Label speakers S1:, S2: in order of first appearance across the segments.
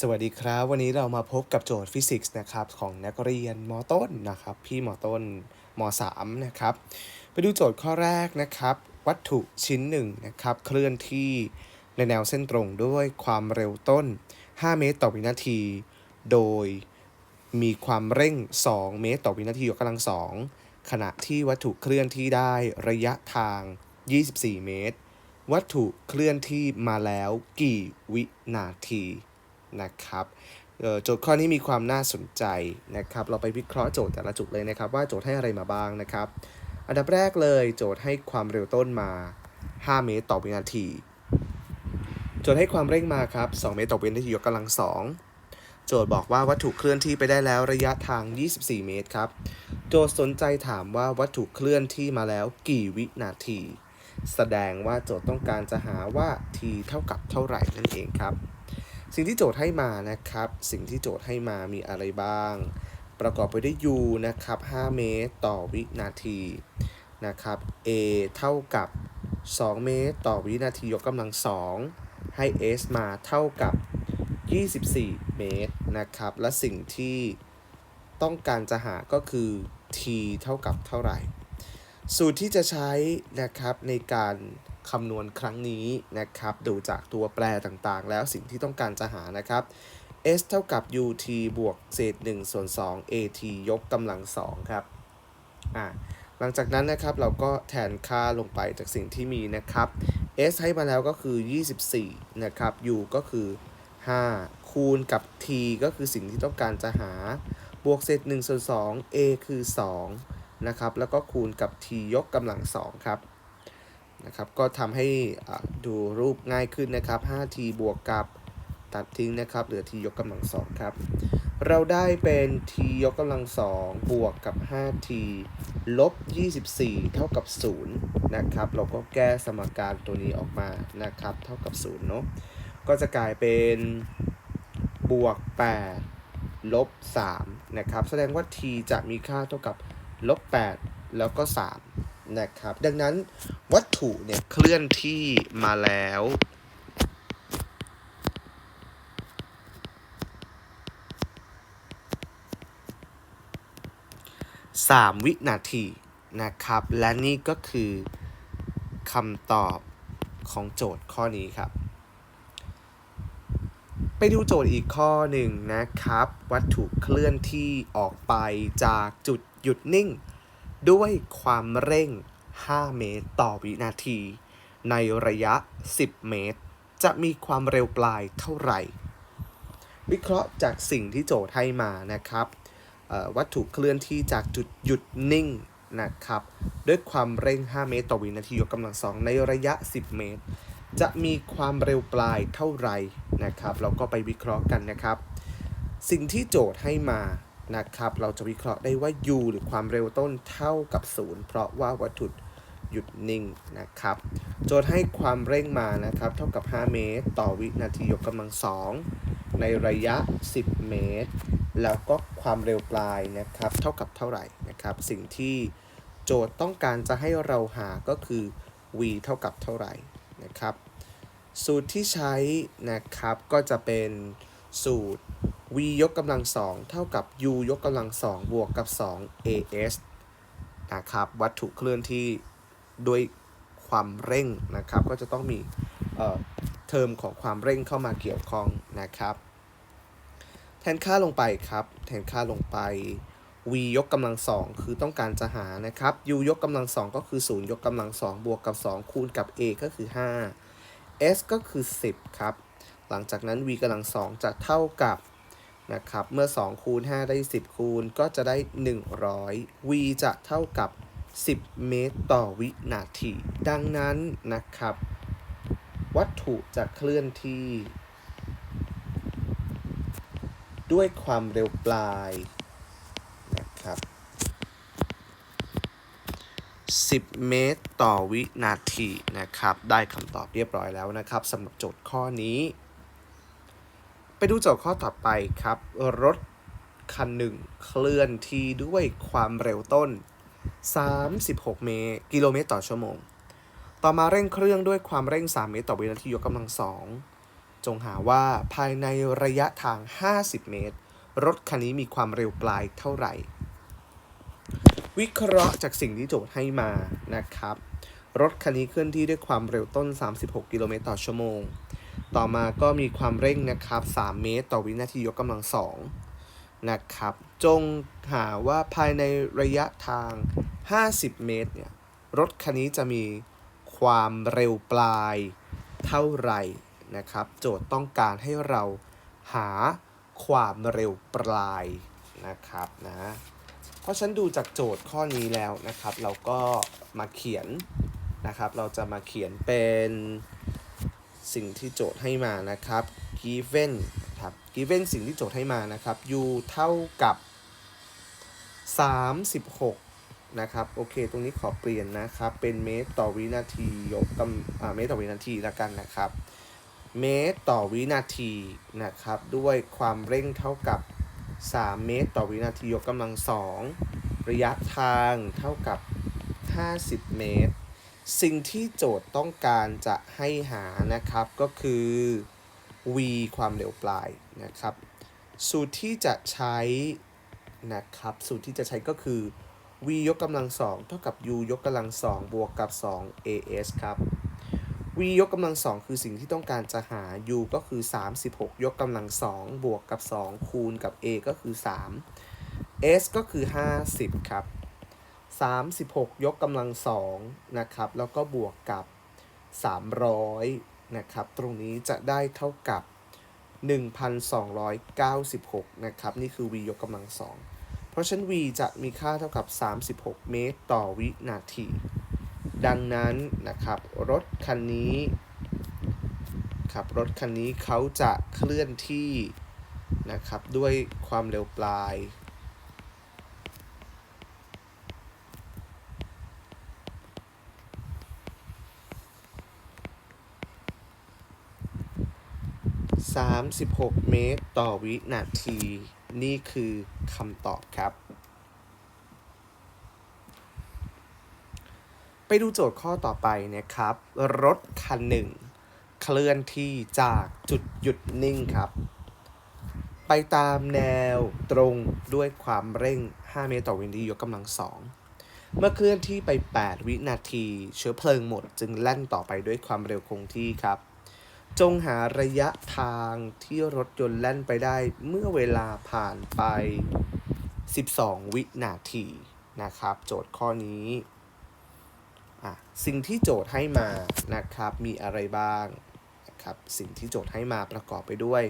S1: สวัสดีครับ วันนี้เรามาพบกับโจทย์ฟิสิกส์นะครับของนักเรียนมต้นนะครับ พี่มต้นม3นะครับ ไปดูโจทย์ข้อแรกนะครับ วัตถุชิ้นหนึ่งนะครับ เคลื่อนที่ในแนวเส้นตรงด้วยความเร็วต้น 5 เมตรต่อวินาที โดยมีความเร่ง 2 เมตรต่อวินาทียกกำลังสองขณะที่วัตถุเคลื่อนที่ได้ระยะทาง 24 เมตร วัตถุเคลื่อนที่มาแล้วกี่วินาที นะครับโจทย์ข้อนี้มีความน่าสนใจนะครับ เราไปวิเคราะห์โจทย์แต่ละจุดเลยนะครับ ว่าโจทย์ให้อะไรมาบ้างนะครับ อันดับแรกเลยโจทย์ให้ความเร็วต้นมา 5 เมตรต่อวินาที โจทย์ให้ความเร่งมาครับ 2 เมตรต่อวินาทียกกำลังสองโจทย์บอกว่าวัตถุเคลื่อนที่ไปได้แล้วระยะทาง 24 เมตรครับ โจทย์สนใจถามว่าวัตถุเคลื่อนที่มาแล้วกี่วินาที แสดงว่าโจทย์ต้องการจะหาว่า t เท่ากับเท่าไหร่นั่นเองครับ สิ่งที่โจทย์ให้มานะครับ สิ่งที่โจทย์ให้มามีอะไรบ้าง ประกอบไปด้วย u นะครับ 5 เมตรต่อวินาทีนะครับ a เท่ากับ 2 เมตรต่อวินาทียกกำลังสองให้ s มาเท่ากับ 24 เมตรนะครับ และสิ่งที่ต้องการจะหาก็คือ t เท่ากับเท่าไหร่ สูตรที่จะใช้นะครับในการ คำนวณครั้งนี้นะครับ ดูจากตัวแปรต่างๆ แล้วสิ่งที่ต้องการจะหานะครับ s เท่ากับ ut บวกเศษ1ส่วน2 at ยกกำลัง2ครับ อ่า หลังจากนั้นนะครับเราก็แทนค่าลงไปจากสิ่งที่มีนะครับ s ให้มาแล้วก็คือ 24 นะครับ u ก็คือ 5 คูณกับ t ก็คือสิ่งที่ต้องการจะหา บวกเศษ1ส่วน2 a คือ 2 นะครับ แล้วก็คูณกับ t ยกกำลัง2ครับ นะครับก็ทำให้ดูรูปง่ายขึ้นนะครับ 5t บวกกับตัดทิ้งนะครับเหลือ t ยกกำลัง2ครับ เราได้เป็น t ยกกำลัง2บวกกับ 5t ลบ 24 เท่ากับ 0 นะครับ เราก็แก้สมการตัวนี้ออกมานะครับ เท่ากับ 0 เนาะก็จะกลายเป็นบวก 8 ลบ 3 นะครับ แสดงว่า t จะมีค่าเท่ากับลบ 8 แล้วก็ 3 นะครับ ดังนั้นวัตถุเนี่ยเคลื่อนที่มาแล้ว 3 วินาทีนะครับ และนี่ก็คือคำตอบของโจทย์ข้อนี้ครับ ไปดูโจทย์อีกข้อหนึ่งนะครับ วัตถุเคลื่อนที่ออกไปจากจุดหยุดนิ่ง ด้วยความเร่ง 5 เมตรต่อวินาที ในระยะ 10 เมตร จะมีความเร็วปลายเท่าไหร่ วิเคราะห์จากสิ่งที่โจทย์ให้มานะครับวัตถุเคลื่อนที่จากจุดหยุดนิ่งนะครับด้วยความเร่ง 5 เมตรต่อวินาทียกกำลังสองในระยะ 10 เมตร จะมีความเร็วปลายเท่าไหร่นะครับ เราก็ไปวิเคราะห์กันนะครับ สิ่งที่โจทย์ให้มา นะครับ เราจะวิเคราะห์ได้ว่า u หรือความเร็วต้นเท่ากับ 0 เพราะว่าวัตถุหยุดนิ่งนะครับ โจทย์ให้ความเร่งมานะครับ เท่ากับ 5 เมตร ต่อวินาทียกกำลังสองในระยะ 10 เมตร แล้วก็ความเร็วปลายนะครับ เท่ากับเท่าไหร่นะครับ สิ่งที่โจทย์ต้องการจะให้เราหาก็คือ v เท่ากับเท่าไหร่นะครับ สูตรที่ใช้นะครับก็จะเป็นสูตร v ยกกำลังสองเท่ากับ u ยกกำลังสองบวกกับ 2 as นะครับ วัตถุเคลื่อนที่ด้วยความเร่งนะครับ ก็จะต้องมีเอ่อเทอมของความเร่งเข้ามาเกี่ยวข้องนะครับ แทนค่าลงไปครับ แทนค่าลงไป v ยกกำลังสองคือต้องการจะหานะครับ u ยกกำลังสองก็คือ 0 ยกกำลังสองบวกกับ 2 คูณกับ a ก็คือ 5 s ก็คือ 10 ครับ หลังจากนั้น v กำลังสองจะเท่ากับ นะครับ เมื่อ 2 คูณ 5 ได้ 10 คูณ ก็จะได้ 100 v จะเท่ากับ 10 เมตรต่อวินาที ดังนั้นนะครับ วัตถุจะเคลื่อนที่ ด้วยความเร็วปลายนะครับ 10 เมตรต่อวินาทีนะครับ ได้คำตอบเรียบร้อยแล้วนะครับสำหรับโจทย์ข้อนี้ ไปดูโจทย์ข้อต่อไปครับ รถคันหนึ่งเคลื่อนที่ด้วยความเร็วต้น 36 เมตรกิโลเมตรต่อชั่วโมง ต่อมาเร่งเครื่องด้วยความเร่ง 3 เมตรต่อวินาทียกกำลังสองจงหาว่าภายในระยะทาง 50 เมตร รถคันนี้มีความเร็วปลายเท่าไหร่ วิเคราะห์จากสิ่งที่โจทย์ให้มานะครับ รถคันนี้เคลื่อนที่ด้วยความเร็วต้น 36 กิโลเมตรต่อชั่วโมง ต่อมาก็มีความเร่งนะครับ 3 เมตร ต่อวินาทียกกำลังสองนะครับ จงหาว่าภายในระยะทาง 50 เมตรเนี่ย รถคันนี้จะมีความเร็วปลายเท่าไหร่นะครับ โจทย์ต้องการให้เราหาความเร็วปลายนะครับนะ เพราะฉันดูจากโจทย์ข้อนี้แล้วนะครับ เราก็มาเขียนนะครับ เราจะมาเขียนเป็น สิ่งที่โจทย์ให้มานะครับ given ครับ given สิ่งที่โจทย์ให้มานะครับ u เท่ากับ 36 นะครับ โอเค ตรงนี้ขอเปลี่ยนนะครับ เป็นเมตรต่อวินาทียกกำอ่าเมตรต่อวินาทีละกันนะครับ เมตรต่อวินาทีนะครับ ด้วยความเร่งเท่ากับ 3 เมตรต่อวินาทียกกำลัง 2 ระยะทางเท่ากับ 50 เมตร สิ่งที่โจทย์ต้องการจะให้หานะครับก็คือ v ความเร็วปลายนะครับ สูตรที่จะใช้นะครับ สูตรที่จะใช้ก็คือ v ยกกำลัง2เท่ากับ u ยกกำลัง2บวกกับ 2 as ครับ v ยกกำลัง2คือสิ่งที่ต้องการจะหา u ก็คือ 36 ยกกำลัง2บวกกับ 2 คูณกับ a ก็คือ 3 s ก็คือ 50 ครับ 36 ยกกำลัง2นะครับ แล้วก็บวกกับ 300 นะครับ ตรงนี้จะได้เท่ากับ 1,296 นะครับ นี่คือ v ยกกำลัง2เพราะฉะนั้น v จะมีค่าเท่ากับ 36 เมตรต่อวินาที ดังนั้นนะครับ รถคันนี้ครับรถคันนี้เขาจะเคลื่อนที่นะครับด้วยความเร็วปลาย 36 เมตรต่อวินาที นี่คือคำตอบครับ ไปดูโจทย์ข้อต่อไปนะครับ รถคันหนึ่ง เคลื่อนที่จากจุดหยุดนิ่งครับ ไปตามแนวตรงด้วยความเร่ง 5 เมตรต่อวินาทียกกำลังสองเมื่อเคลื่อนที่ไป 8 วินาที เชื้อเพลิงหมดจึงแล่นต่อไปด้วยความเร็วคงที่ครับ จงหาระยะทางที่รถยนต์แล่นไปได้เมื่อเวลาผ่านไป 12 วินาทีนะครับ โจทย์ข้อนี้อะสิ่งที่โจทย์ให้มานะครับมีอะไรบ้างนะครับสิ่งที่โจทย์ให้มาประกอบไปด้วย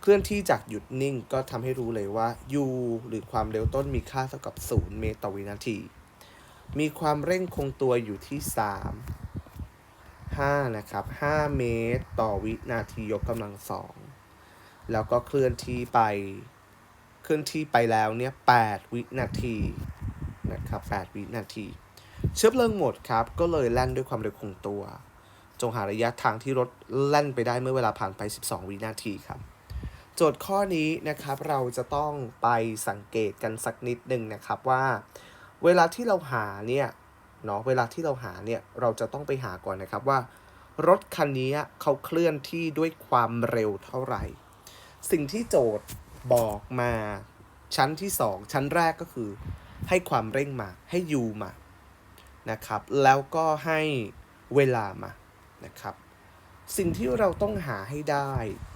S1: เคลื่อนที่จากหยุดนิ่งก็ทำให้รู้เลยว่า u หรือความเร็วต้นมีค่าเท่ากับ 0 เมตรต่อวินาที มีความเร่งคงตัวอยู่ที่ 3 5 นะครับ 5 เมตร ต่อวินาทียกกำลังสองแล้วก็เคลื่อนที่ไป เคลื่อนที่ไปแล้วเนี่ย8วินาทีนะครับ 8 วินาที เชื้อเพลิงหมดครับ ก็เลยแล่นด้วยความเร็วคงตัว จงหาระยะทางที่รถแล่นไปได้เมื่อเวลาผ่านไป 12 วินาทีครับ โจทย์ข้อนี้นะครับ เราจะต้องไปสังเกตกันสักนิดหนึ่งนะครับว่า เวลาที่เราหาเนี่ย เนาะเวลาที่เราหาเนี่ยเราจะต้องไปหาก่อนนะครับว่า รถคันนี้เขาเคลื่อนที่ด้วยความเร็วเท่าไหร่ สิ่งที่โจทย์บอกมาชั้นที่ 2 ชั้นแรกก็คือ ให้ความเร่งมาให้ u มานะครับแล้วก็ให้เวลามานะครับ สิ่งที่เราต้องหาให้ได้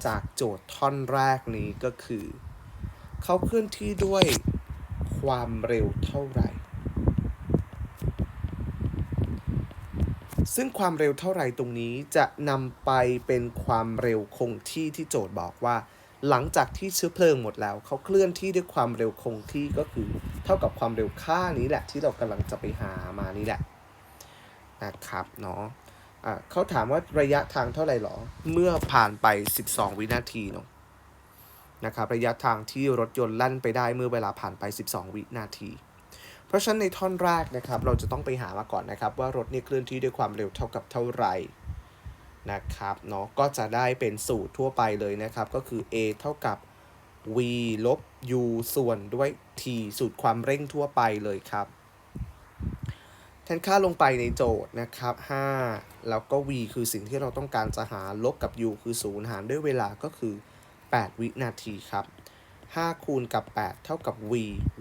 S1: จากโจทย์ท่อนแรกนี้ก็คือ เขาเคลื่อนที่ด้วยความเร็วเท่าไหร่ ซึ่งความเร็วเท่าไหร่ตรงนี้จะนำไปเป็นความเร็วคงที่ที่โจทย์บอกว่า หลังจากที่เชื้อเพลิงหมดแล้ว เขาเคลื่อนที่ด้วยความเร็วคงที่ก็คือ เท่ากับความเร็วค่านี้แหละ ที่เรากำลังจะไปหามานี่แหละนะครับเนาะอะเขาถามว่าระยะทางเท่าไหร่หรอ เมื่อผ่านไป 12 วินาทีเนาะนะครับระยะทางที่รถยนต์ลั่นไปได้เมื่อเวลาผ่านไป 12 วินาที ราะฉะนั้นในท่อนแรกนะครับ เราจะต้องไปหามาก่อนนะครับ ว่ารถนี่เคลื่อนที่ด้วยความเร็วเท่ากับเท่าไหร่นะครับเนาะก็จะได้เป็นสูตรทั่วไปเลยนะครับ ก็คือ a เท่ากับ v ลบ u ส่วนด้วย t สูตรความเร่งทั่วไปเลยครับแทนค่าลงไปในโจทย์นะครับ 5 แล้วก็ v คือสิ่งที่เราต้องการจะหาลบกับ u คือ 0 หารด้วยเวลาก็คือ 8 วินาทีครับ 5 คูณกับ 8 เท่ากับ v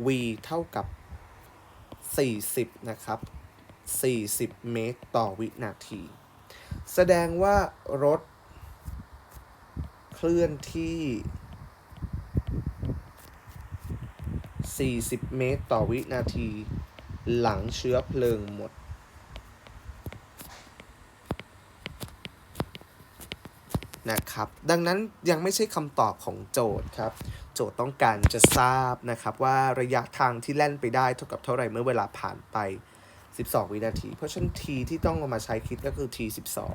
S1: v เท่ากับ 40 นะครับ 40 เมตรต่อวินาที แสดงว่ารถ เคลื่อนที่ 40 เมตรต่อวินาที หลังเชื้อเพลิงหมด นะครับ ดังนั้นยังไม่ใช่คำตอบของโจทย์ครับ โจทย์ต้องการจะทราบนะครับว่าระยะทางที่แล่นไปได้เท่ากับเท่าไหร่เมื่อเวลาผ่านไป 12 วินาที เพราะฉะนั้น t ที่ต้องเอามาใช้คิดก็คือ t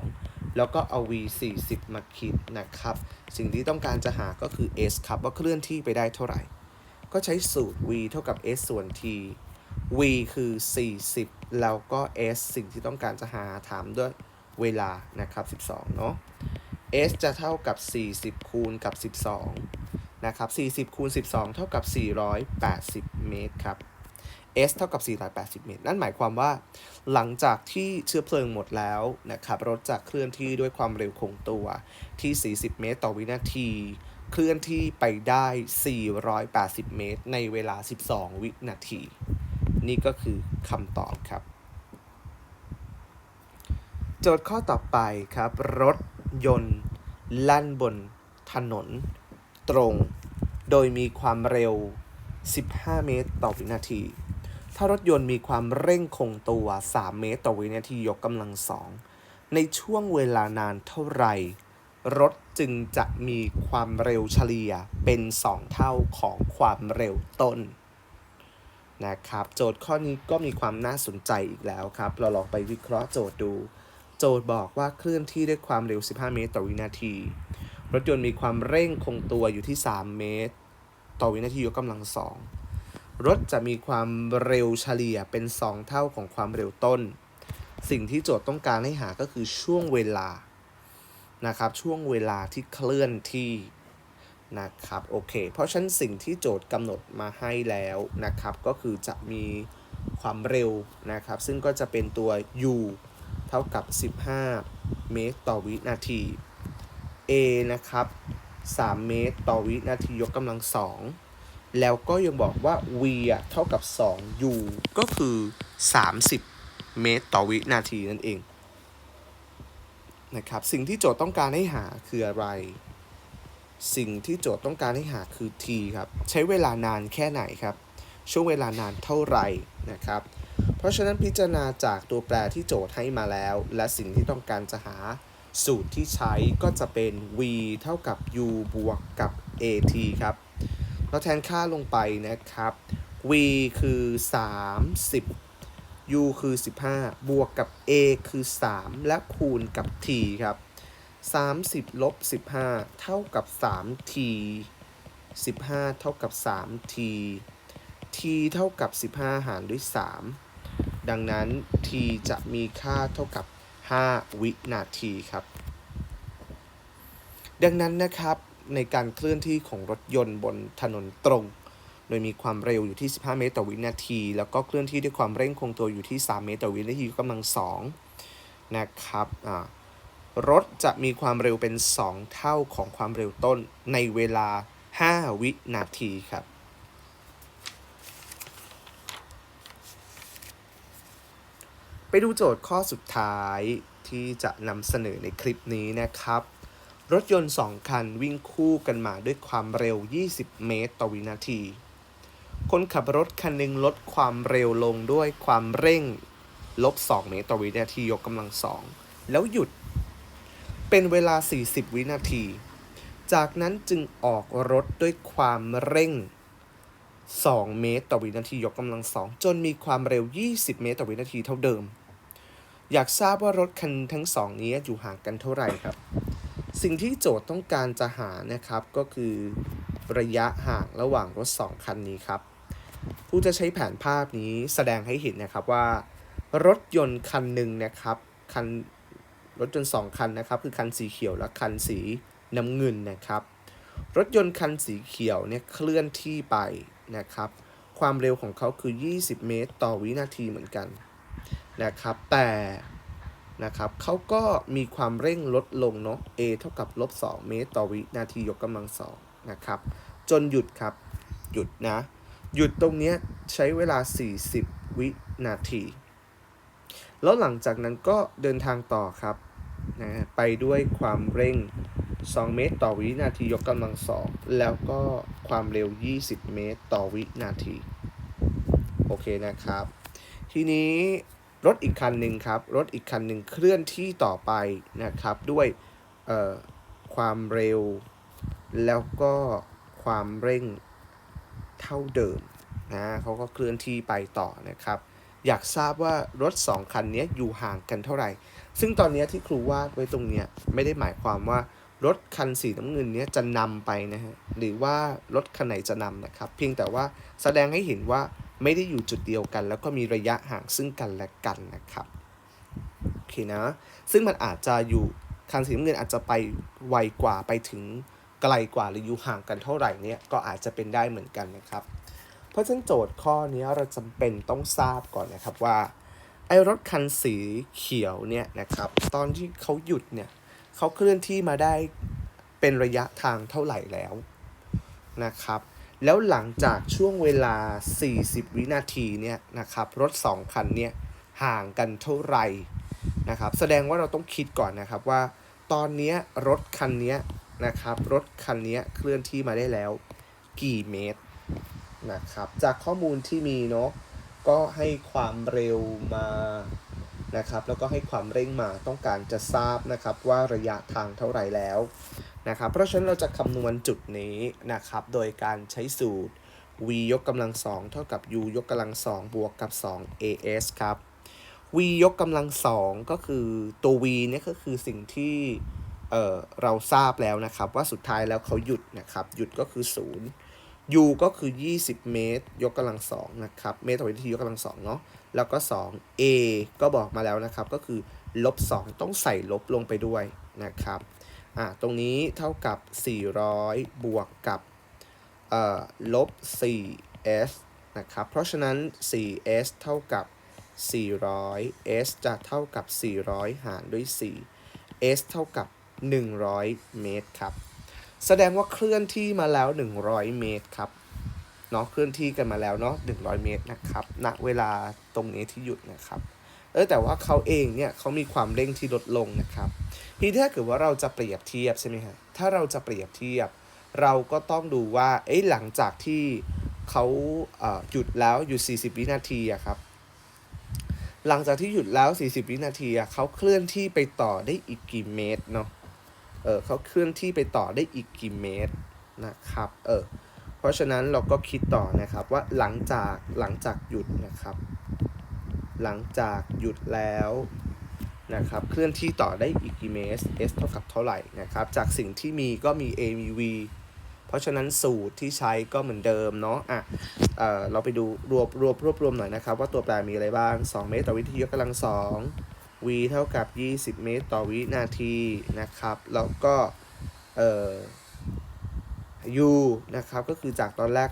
S1: 12 แล้วก็เอา v 40มาคิดนะครับ สิ่งที่ต้องการจะหาก็คือ s ครับว่าเคลื่อนที่ไปได้เท่าไหร่ ก็ใช้สูตร v เท่ากับ s ส่วน t v คือ 40 แล้วก็ s สิ่งที่ต้องการจะหาถามด้วยเวลานะครับ 12 เนาะ s จะเท่ากับ 40 คูณกับ 12 นะครับ40คูณ12 เท่ากับ 480 เมตรครับ s เท่ากับ 480 เมตร นั่นหมายความว่าหลังจากที่เชื้อเพลิงหมดแล้วนะครับ รถจะเคลื่อนที่ด้วยความเร็วคงตัวที่ 40 เมตร ต่อวินาที เคลื่อนที่ไปได้ 480 เมตร ในเวลา 12 วินาที นี่ก็คือคำตอบครับ โจทย์ข้อต่อไปครับ รถยนต์ลั่นบนถนน ตรง โดยมีความเร็ว 15 เมตรต่อวินาที ถ้ารถยนต์มีความเร่งคงตัว 3 เมตรต่อวินาทียกกำลังสองในช่วงเวลานานเท่าไหร่ รถจึงจะมีความเร็วเฉลี่ยเป็น 2 เท่าของความเร็วต้นนะครับ โจทย์ข้อนี้ก็มีความน่าสนใจอีกแล้วครับ เราลองไปวิเคราะห์โจทย์ดู โจทย์บอกว่าเคลื่อนที่ด้วยความเร็ว 15 เมตรต่อวินาที รถยนต์มีความเร่งคงตัวอยู่ที่ 3 เมตร ต่อวินาทียกกำลังสองรถจะมีความเร็วเฉลี่ยเป็น 2 เท่าของความเร็วต้น สิ่งที่โจทย์ต้องการให้หาก็คือช่วงเวลานะครับช่วงเวลาที่เคลื่อนที่นะครับโอเค เพราะฉะนั้นสิ่งที่โจทย์กำหนดมาให้แล้วนะครับ ก็คือจะมีความเร็วนะครับ ซึ่งก็จะเป็นตัว u เท่ากับ 15 เมตรต่อวินาที a นะครับ 3 เมตรต่อวินาทียกกำลังสองแล้วก็ยังบอกว่า v อะเท่ากับ 2 u ก็คือ 30 เมตรต่อวินาทีนั่นเองนะครับสิ่งที่โจทย์ต้องการให้หาคืออะไร สิ่งที่โจทย์ต้องการให้หาคือ t ครับ ใช้เวลานานแค่ไหนครับ ช่วงเวลานานเท่าไหร่นะครับ เพราะฉะนั้นพิจารณาจากตัวแปรที่โจทย์ให้มาแล้ว และสิ่งที่ต้องการจะหา สูตรที่ใช้ก็จะเป็น v เท่ากับ u บวกกับ at ครับ เราแทนค่าลงไปนะครับ v คือ 30 u คือ 15 บวกกับ a คือ 3 และคูณกับ t ครับ 30ลบ15 เท่ากับ 3t 15 เท่ากับ 3t t เท่ากับ 15 หารด้วย 3 ดังนั้น t จะมีค่าเท่ากับ 5 วินาทีครับ ดังนั้นนะครับในการเคลื่อนที่ของรถยนต์บนถนนตรง โดยมีความเร็วอยู่ที่ 15 เมตรต่อวินาที แล้วก็เคลื่อนที่ด้วยความเร่งคงตัวอยู่ที่ 3 เมตรต่อวินาทีกกำลังสองนะครับรถจะมีความเร็วเป็น 2 เท่าของความเร็วต้นในเวลา 5 วินาทีครับ ไปดูโจทย์ข้อสุดท้ายที่จะนำเสนอในคลิปนี้นะครับ รถยนต์ 2 คันวิ่งคู่กันมาด้วยความเร็ว 20 เมตรต่อวินาที คนขับรถคันหนึ่งลดความเร็วลงด้วยความเร่งลบ 2 เมตรต่อวินาทียกกำลังสองแล้วหยุด เป็นเวลา 40 วินาที จากนั้นจึงออกรถด้วยความเร่ง 2 เมตรต่อวินาทียกกำลังสองจนมีความเร็ว 20 เมตรต่อวินาทีเท่าเดิม อยากทราบว่ารถคันทั้งสองนี้อยู่ห่างกันเท่าไหร่ครับ สิ่งที่โจทย์ต้องการจะหานะครับก็คือระยะห่างระหว่างรถ 2 คันนี้ครับ ผู้จะใช้แผนภาพนี้แสดงให้เห็นนะครับว่า รถยนต์คันหนึ่งนะครับคันรถยนต์สองคันนะครับ คือคันสีเขียวและคันสีน้ำเงินนะครับ รถยนต์คันสีเขียวเนี่ยเคลื่อนที่ไปนะครับ ความเร็วของเขาคือ 20 เมตร ต่อวินาทีเหมือนกัน นะครับ แต่นะครับเขาก็มีความเร่งลดลงเนาะ a เท่ากับลบ2เมตรต่อวินาทียกกำลังสองนะครับ จนหยุดครับ หยุดนะ หยุดตรงเนี้ยใช้เวลา 40 วินาที แล้วหลังจากนั้นก็เดินทางต่อครับนะไปด้วยความเร่ง 2 เมตรต่อวินาทียกกำลังสองแล้วก็ความเร็ว 20 เมตรต่อวินาที โอเคนะครับ ทีนี้ รถอีกคันหนึ่งครับ รถอีกคันหนึ่งเคลื่อนที่ต่อไปนะครับ ด้วยความเร็ว แล้วก็ความเร่งเท่าเดิมนะเขาก็เคลื่อนที่ไปต่อนะครับ อยากทราบว่ารถ 2 คันนี้อยู่ห่างกันเท่าไหร่ ซึ่งตอนนี้ที่ครูวาดไว้ตรงเนี้ยไม่ได้หมายความว่ารถคันสีน้ำเงินนี้จะนำไปนะฮะหรือว่ารถคันไหนจะนำนะครับ เพียงแต่ว่าแสดงให้เห็นว่า ไม่ได้อยู่จุดเดียวกัน แล้วก็มีระยะห่างซึ่งกันและกันนะครับโอเคนะซึ่งมันอาจจะอยู่คันสีน้ำเงินอาจจะไปไวกว่าไปถึงไกลกว่าหรืออยู่ห่างกันเท่าไหร่เนี่ยก็อาจจะเป็นได้เหมือนกันนะครับ เพราะฉะนั้นโจทย์ข้อนี้เราจำเป็นต้องทราบก่อนนะครับว่าไอ้รถคันสีเขียวเนี่ยนะครับตอนที่เขาหยุดเนี่ยเขาเคลื่อนที่มาได้เป็นระยะทางเท่าไหร่แล้วนะครับ แล้วหลังจากช่วงเวลา 40 วินาทีเนี่ยนะครับรถ 2 คันเนี่ยห่างกันเท่าไหร่นะครับแสดงว่าเราต้องคิดก่อนนะครับว่า ตอนนี้รถคันเนี้ยนะครับรถคันเนี้ยเคลื่อนที่มาได้แล้วกี่เมตรนะครับจากข้อมูลที่มีเนาะก็ให้ความเร็วมานะครับแล้วก็ให้ความเร่งมาต้องการจะทราบนะครับว่าระยะทางเท่าไหร่แล้ว นะครับเพราะฉะนั้นเราจะคำนวณจุดนี้นะครับ โดยการใช้สูตร v ยกกำลังสองเท่ากับ u ยกกำลังสองบวกกับ 2 as ครับ v ยกกำลังสองก็คือตัว v เนี่ยก็คือสิ่งที่เเราทราบแล้วนะครับ ว่าสุดท้ายแล้วเขาหยุดนะครับ หยุดก็คือ 0 u ก็คือ 20 เมตร ยกกำลังสองนะครับ เมตรต่อวินาทียกกำลังสองเนาะ แล้วก็ 2 a ก็บอกมาแล้วนะครับ ก็คือลบ2ต้องใส่ลบลงไปด้วยนะครับ อ่าตรงนี้เท่ากับ 400 บวกกับเอ่อลบ 4s นะครับ เพราะฉะนั้น 4s เท่ากับ 400 s จะเท่ากับ 400 หารด้วย 4 s เท่ากับ 100 เมตรครับ แสดงว่าเคลื่อนที่มาแล้ว 100 เมตรครับเนาะเคลื่อนที่กันมาแล้วเนาะ100 เมตรนะครับณเวลาตรงนี้ที่หยุดนะครับ เออแต่ว่าเขาเองเนี่ยเขามีความเร่งที่ลดลงนะครับทีนี้ถ้าเกิดว่าเราจะเปรียบเทียบใช่ไหมฮะถ้าเราจะเปรียบเทียบ เราก็ต้องดูว่าเอ้ยหลังจากที่เขาเหยุดแล้วหยุด 40 วินาทีอะครับหลังจากที่หยุดแล้ว 40 วินาทีอะเขาเคลื่อนที่ไปต่อได้อีกกี่เมตรเนาะเออเขาเคลื่อนที่ไปต่อได้อีกกี่เมตรนะครับเออเพราะฉะนั้นเราก็คิดต่อนะครับว่าหลังจากหลังจากหยุดนะครับ หลังจากหยุดแล้วนะครับเคลื่อนที่ต่อได้อีกกี่เมตร s เท่ากับเท่าไหร่นะครับจากสิ่งที่มีก็มี a มี v เพราะฉะนั้นสูตรที่ใช้ก็เหมือนเดิมเนาะอะเออเราไปดูรวบรวบรวบรวมหน่อยนะครับ ว่าตัวแปรมีอะไรบ้าง 2 เมตรต่อวินาทียกกำลังสอง v เท่ากับ 20 เมตรต่อวินาทีนะครับ แล้วก็เอ่อ u นะครับก็คือจากตอนแรก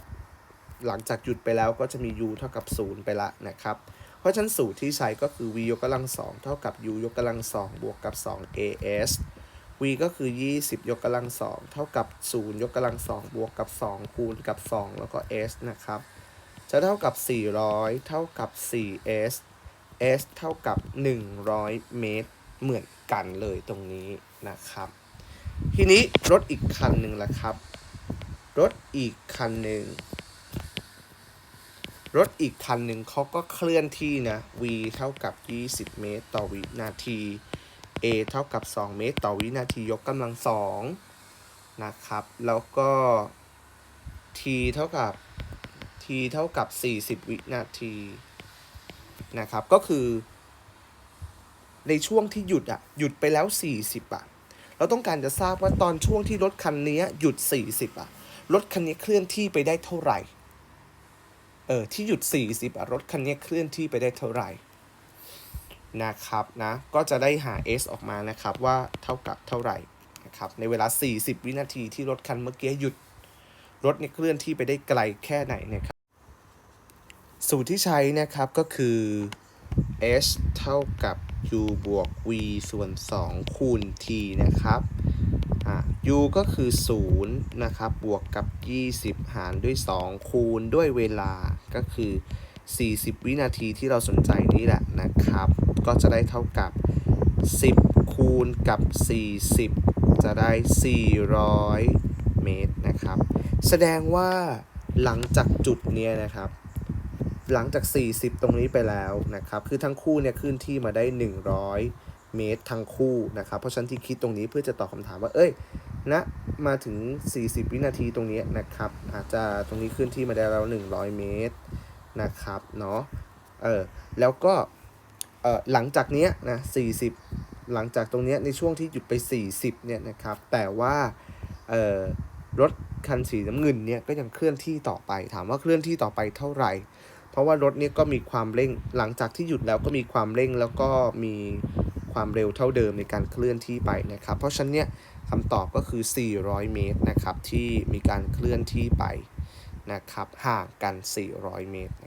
S1: หลังจากหยุดไปแล้วก็จะมี u เท่ากับ 0 ไปละนะครับ เพราะฉะนั้นสูตรที่ใช้ก็คือ v ยกกำลังสองเท่ากับ u ยกกำลังสองบวกกับ 2 as v ก็คือ 20 ยกกำลังสองเท่ากับ 0 ยกกำลังสองบวกกับ 2 คูณกับ 2 แล้วก็ s นะครับ จะเท่ากับ 400 เท่ากับ 4s s เท่ากับ 100 เมตร เหมือนกันเลยตรงนี้นะครับ ทีนี้รถอีกคันหนึ่งละครับ รถอีกคันหนึ่ง รถอีกคันหนึ่งเขาก็เคลื่อนที่นะ v เท่ากับ 20 เมตร ต่อวินาที a เท่ากับ 2 เมตร ต่อวินาทียกกำลังสองนะครับ แล้วก็ t เท่ากับ t เท่ากับ 40 วินาทีนะครับ ก็คือ ในช่วงที่หยุดอะหยุดไปแล้ว 40อะเราต้องการจะทราบว่าตอนช่วงที่รถคันนี้หยุด 40อะรถคันนี้เคลื่อนที่ไปได้เท่าไหร่ เออที่หยุด 40อะรถคันนี้เคลื่อนที่ไปได้เท่าไหร่นะครับนะก็จะได้หา s ออกมานะครับว่าเท่ากับเท่าไหร่นะครับในเวลา 40 วินาทีที่รถคันเมื่อกี้หยุดรถเนี่ยเคลื่อนที่ไปได้ไกลแค่ไหนนะครับ สูตรที่ใช้นะครับก็คือ h เท่ากับ u บวก v ส่วน 2 คูณ t นะครับ u ก็คือ 0 นะครับ บวกกับ 20 หารด้วย 2 คูณด้วยเวลาก็คือ 40 วินาทีที่เราสนใจนี่แหละนะครับ ก็จะได้เท่ากับ 10 คูณกับ 40 จะได้ 400 เมตรนะครับ แสดงว่าหลังจากจุดเนี้ยนะครับ หลังจาก 40 ตรงนี้ไปแล้วนะครับ คือทั้งคู่เนี่ยขึ้นที่มาได้ 100เมตรทั้งคู่นะครับ เพราะฉะนันที่คิดตรงนี้เพื่อจะตอบคำถามว่า เอ้ย ณมาถึง 40 วินาทีตรงนี้นะครับ อาจจะตรงนี้ขึ้นที่มาได้แล้ว 100 เมตรนะครับเนาะเออแล้วก็เออหลังจากเนี้ยนะ40 หลังจากตรงเนี้ยในช่วงที่หยุดไป 40เนี่ยนะครับแต่ว่าเออรถคันสีน้ำเงินเนี่ยก็ยังเคลื่อนที่ต่อไป ถามว่าเคลื่อนที่ต่อไปเท่าไหร่ เพราะว่ารถเนี้ก็มีความเร่งหลังจากที่หยุดแล้วก็มีความเร่งแล้วก็มีความเร็วเท่าเดิมในการเคลื่อนที่ไปนะครับ เพราะฉะนั้นเนี่ย คำตอบก็คือ 400 เมตรนะครับที่มีการเคลื่อนที่ไปนะครับห่างกัน 400 เมตรนะครับ